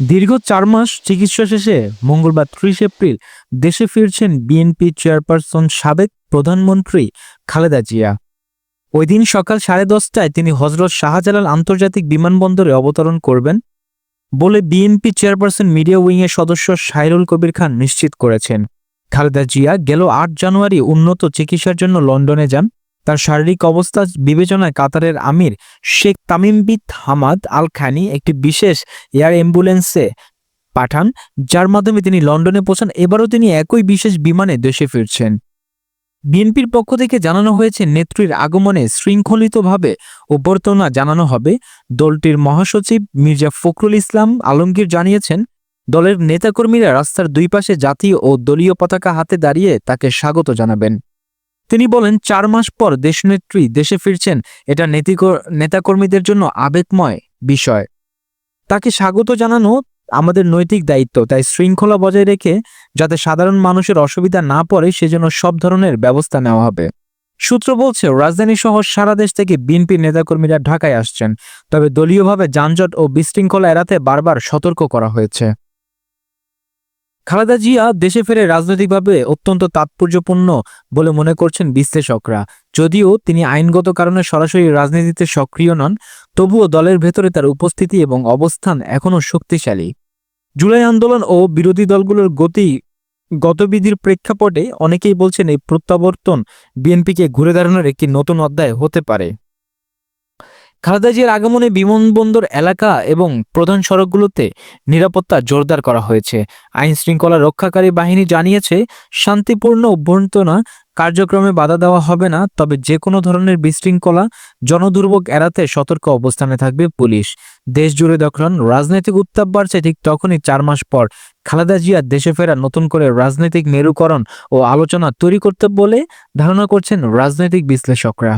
দীর্ঘ চার মাস চিকিৎসা শেষে মঙ্গলবার ত্রিশ এপ্রিল দেশে ফিরছেন বিএনপি চেয়ারপারসন সাবেক প্রধানমন্ত্রী খালেদা জিয়া। ওই দিন সকাল সাড়ে দশটায় তিনি হজরত শাহজালাল আন্তর্জাতিক বিমানবন্দরে অবতরণ করবেন বলে বিএনপি চেয়ারপারসন মিডিয়া উইংয়ের সদস্য সাইরুল কবির খান নিশ্চিত করেছেন। খালেদা জিয়া গেল আট জানুয়ারি উন্নত চিকিৎসার জন্য লন্ডনে যান। তার শারীরিক অবস্থা বিবেচনায় কাতারের আমির Sheikh Tamim bin Hamad Al Thani একটি বিশেষ এয়ার অ্যাম্বুলেন্সে পাঠান, যার মাধ্যমে তিনি লন্ডনে পৌঁছান। এবারও তিনি একই বিশেষ বিমানে দেশে ফিরছেন। বিএনপির পক্ষ থেকে জানানো হয়েছে, নেত্রীর আগমনে শৃঙ্খলিতভাবে অভ্যর্থনা জানানো হবে। দলটির মহাসচিব মির্জা ফখরুল ইসলাম আলমগীর জানিয়েছেন, দলের নেতাকর্মীরা রাস্তার দুই পাশে জাতীয় ও দলীয় পতাকা হাতে দাঁড়িয়ে তাকে স্বাগত জানাবেন। তিনি বলেন, চার মাস পর দেশনেত্রী দেশে ফিরছেন, এটা নেতিক- নেতাকর্মীদের জন্য আবেগময় বিষয়। তাকে স্বাগত জানানো আমাদের নৈতিক দায়িত্ব, তাই শৃঙ্খলা বজায় রেখে যাতে সাধারণ মানুষের অসুবিধা না পড়ে, সেজন্য সব ধরনের ব্যবস্থা নেওয়া হবে। সূত্র বলছে রাজধানী সহ সারা দেশ থেকে বিএনপি নেতাকর্মীরা ঢাকায় আসছেন, তবে দলীয়ভাবে যানজট ও বিশৃঙ্খলা এড়াতে বারবার সতর্ক করা হয়েছে। খালেদা জিয়া দেশে ফেরে রাজনৈতিকভাবে অত্যন্ত তাৎপর্যপূর্ণ বলে মনে করছেন বিশ্লেষকরা। যদিও তিনি আইনগত কারণে সরাসরি রাজনীতিতে সক্রিয় নন, তবুও দলের ভেতরে তার উপস্থিতি এবং অবস্থান এখনও শক্তিশালী। জুলাই আন্দোলন ও বিরোধী দলগুলোর গতি গতবিধির প্রেক্ষাপটে অনেকেই বলছেন এই প্রত্যাবর্তন বিএনপিকে ঘুরে দাঁড়ানোর একটি নতুন অধ্যায় হতে পারে। খালেদা জিয়ার আগমনে বিমানবন্দর এলাকা এবং প্রধান সড়কগুলোতে নিরাপত্তা জোরদার করা হয়েছে। আইন শৃঙ্খলা রক্ষাকারী বাহিনী জানিয়েছে, শান্তিপূর্ণ অভ্যর্থনা কার্যক্রমে বাধা দেওয়া হবে না, তবে যে কোনো ধরনের বিশৃঙ্খলা জনদুর্ভোগ এড়াতে সতর্ক অবস্থানে থাকবে পুলিশ। দেশ জুড়ে যখন রাজনৈতিক উত্তাপ বাড়ছে, ঠিক তখনই চার মাস পর খালেদা জিয়া দেশে ফেরা নতুন করে রাজনৈতিক মেরুকরণ ও আলোচনা তৈরি করতে বলে ধারণা করছেন রাজনৈতিক বিশ্লেষকরা।